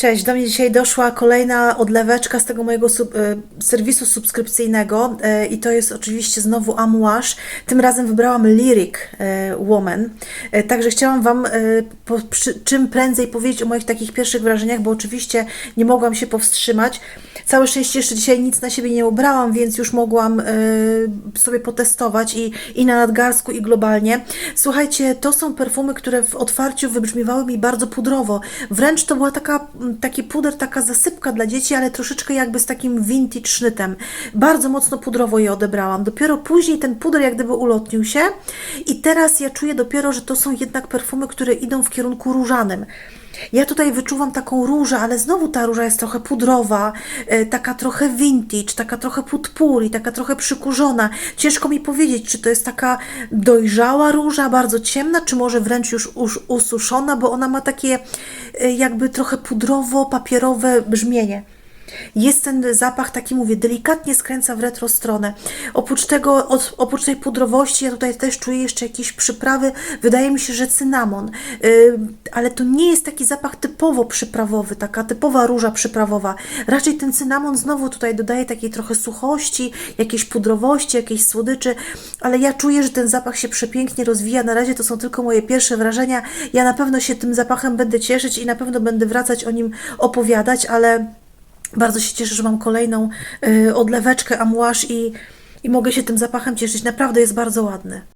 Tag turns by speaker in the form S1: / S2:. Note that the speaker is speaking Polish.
S1: Cześć, do mnie dzisiaj doszła kolejna odleweczka z tego mojego sub, e, serwisu subskrypcyjnego e, i to jest oczywiście znowu Amouage. Tym razem wybrałam Lyric e, Woman, także chciałam Wam po, przy, czym prędzej powiedzieć o moich takich pierwszych wrażeniach, bo oczywiście nie mogłam się powstrzymać. Całe szczęście jeszcze dzisiaj nic na siebie nie ubrałam, więc już mogłam sobie potestować i, i na nadgarsku i globalnie. Słuchajcie, to są perfumy, które w otwarciu wybrzmiewały mi bardzo pudrowo. Wręcz to była taka, m, taki puder, taka zasypka dla dzieci, ale troszeczkę jakby z takim vintage sznytem. Bardzo mocno pudrowo je odebrałam. Dopiero później ten puder jak gdyby ulotnił się i teraz ja czuję dopiero, że to są jednak perfumy, które idą w kierunku różanym. Ja tutaj wyczuwam taką różę, ale znowu ta róża jest trochę pudrowa, e, taka trochę vintage, taka trochę putpuri, taka trochę przykurzona. Ciężko mi powiedzieć, czy to jest taka dojrzała róża, bardzo ciemna, czy może wręcz już us- ususzona, bo ona ma takie e, jakby trochę pudrowo-papierowe brzmienie. Jest ten zapach taki, mówię, delikatnie skręca w retro stronę. Oprócz tego, oprócz tej pudrowości, ja tutaj też czuję jeszcze jakieś przyprawy. Wydaje mi się, że cynamon. Yy, ale to nie jest taki zapach typowo przyprawowy, taka typowa róża przyprawowa. Raczej ten cynamon znowu tutaj dodaje takiej trochę suchości, jakiejś pudrowości, jakiejś słodyczy, ale ja czuję, że ten zapach się przepięknie rozwija. Na razie to są tylko moje pierwsze wrażenia. Ja na pewno się tym zapachem będę cieszyć i na pewno będę wracać o nim opowiadać, ale bardzo się cieszę, że mam kolejną y, odleweczkę Amouage i, i mogę się tym zapachem cieszyć. Naprawdę jest bardzo ładny.